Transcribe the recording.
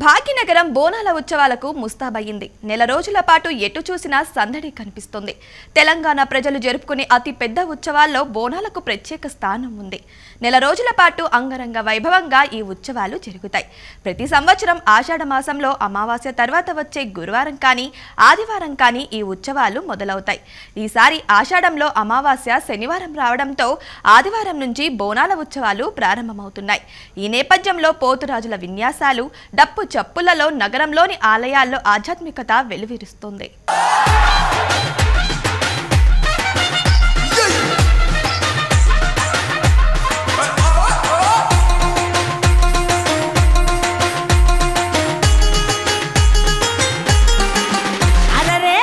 భాగ్యనగరం బోనాల ఉత్సవాలకు ముస్తాబయ్యింది. నెల రోజుల పాటు ఎటు చూసినా సందడి కనిపిస్తుంది. తెలంగాణ ప్రజలు జరుపుకునే అతి పెద్ద ఉత్సవాల్లో బోనాలకు ప్రత్యేక స్థానం ఉంది. నెల రోజుల పాటు అంగరంగ వైభవంగా ఈ ఉత్సవాలు జరుగుతాయి. ప్రతి సంవత్సరం ఆషాఢ మాసంలో అమావాస్య తర్వాత వచ్చే గురువారం కానీ ఆదివారం కానీ ఈ ఉత్సవాలు మొదలవుతాయి. ఈసారి ఆషాఢంలో అమావాస్య శనివారం రావడంతో ఆదివారం నుంచి బోనాల ఉత్సవాలు ప్రారంభమవుతున్నాయి. ఈ నేపథ్యంలో పోతురాజుల విన్యాసాలు డప్పు ముక్కు చప్పులలో నగరంలోని ఆలయాల్లో ఆధ్యాత్మికత వెలువిరుస్తుంది. అరరే